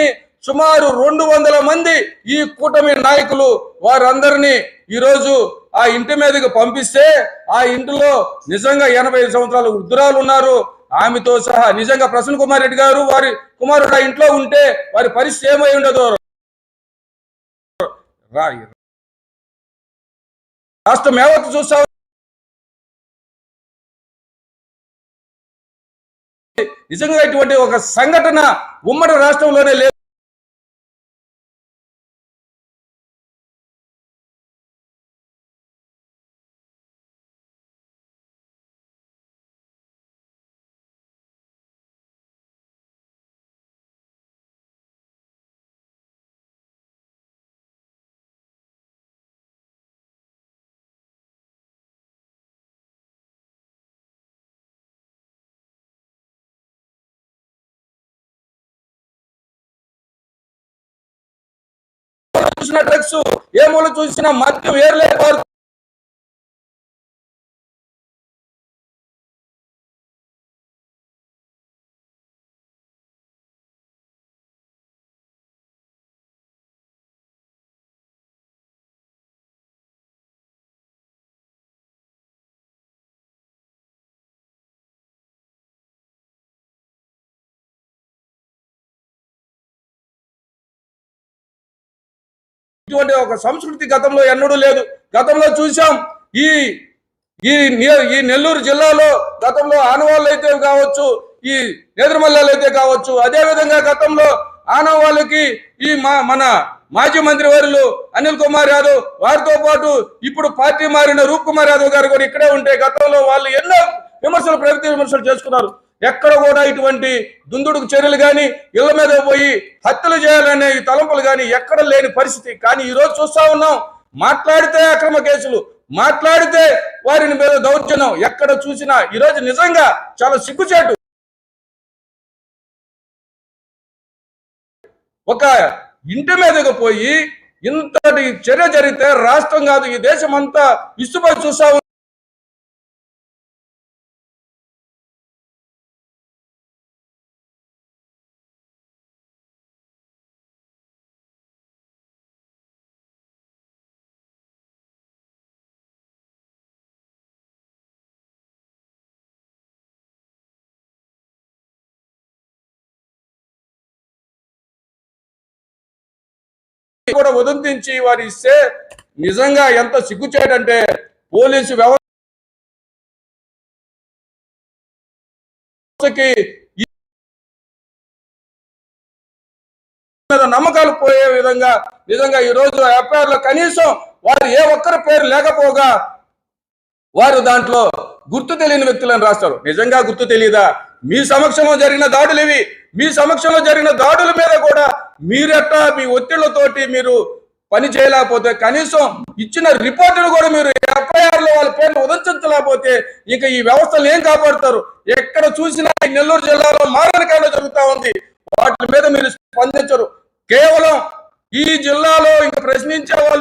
కూటమిని సుమారు రెండు వందల మంది ఈ కూటమి నాయకులు వారందరినీ ఈరోజు ఆ ఇంటి మీదకి పంపిస్తే ఆ ఇంటిలో నిజంగా ఎనభై ఐదు సంవత్సరాల వృద్ధురాలు ఉన్నారు. ఆమెతో సహా నిజంగా ప్రసన్న కుమార్ రెడ్డి గారు వారి కుమారుడు ఆ ఇంట్లో ఉంటే వారి పరిస్థితి ఏమై ఉండదు రాష్ట్రం యావత్తు చూస్తా నిజంగా ఇటువంటి ఒక సంఘటన ఉమ్మడి రాష్ట్రంలోనే లేదు. చూసిన డ్రగ్స్ ఏ మూల చూసినా మద్యం వేర్లే ఇటువంటి ఒక సంస్కృతి గతంలో ఎన్నడూ లేదు. గతంలో చూసాం ఈ ఈ నే- ఈ నెల్లూరు జిల్లాలో గతంలో ఆనవాళ్ళు అయితే కావచ్చు ఈ నేదురుమల్లాలు అయితే కావచ్చు అదే విధంగా గతంలో ఆనవాళ్ళకి ఈ మా మన మాజీ మంత్రి వారులు అనిల్ కుమార్ యాదవ్ వారితో పాటు ఇప్పుడు పార్టీ మారిన రూప్ కుమార్ యాదవ్ గారు కూడా ఇక్కడే ఉంటే గతంలో వాళ్ళు ఎన్నో విమర్శలు ప్రగతి విమర్శలు చేసుకున్నారు. ఎక్కడ కూడా ఇటువంటి దుందుడుకు చర్యలు కానీ ఇళ్ళ మీద పోయి హత్యలు చేయాలనే తలంపులు కానీ ఎక్కడ లేని పరిస్థితి. కానీ ఈ రోజు చూస్తా ఉన్నాం మాట్లాడితే అక్రమ కేసులు మాట్లాడితే వారిని మీద దౌర్జన్యం ఎక్కడ చూసినా ఈ రోజు నిజంగా చాలా సిగ్గుచేటు. ఒక ఇంటి మీదకు పోయి ఇంతటి చర్య జరిగితే రాష్ట్రం కాదు ఈ దేశం అంతా విస్తుపోయి చూస్తా కూడా ఉదంతించి వారు ఇస్తే నిజంగా ఎంత సిగ్గుచేటంటే పోలీసు వ్యవస్థకి మీద నమ్మకాలు పోయే విధంగా నిజంగా ఈ రోజు ఎఫ్ఐఆర్లో కనీసం వారు ఏ ఒక్కరి పేరు లేకపోగా వారు దాంట్లో గుర్తు తెలియని వ్యక్తులను రాస్తారు. నిజంగా గుర్తు తెలియదా మీ సమక్షంలో జరిగిన దాడులు ఇవి. మీ సమక్షంలో జరిగిన దాడుల మీద కూడా మీరెట్టా మీ ఒత్తిళ్ళతోటి మీరు పని చేయలేకపోతే కనీసం ఇచ్చిన రిపోర్టును కూడా మీరు ఎఫ్ఐఆర్లో వాళ్ళ పేర్లు ఉదంచలేకపోతే ఇక ఈ వ్యవస్థలు ఏం కాపాడుతారు? ఎక్కడ చూసినా నెల్లూరు జిల్లాలో మారణకాండ జరుగుతూ ఉంది. వాటి మీద మీరు స్పందించరు. కేవలం ఈ జిల్లాలో ఇంకా ప్రశ్నించే వాళ్ళు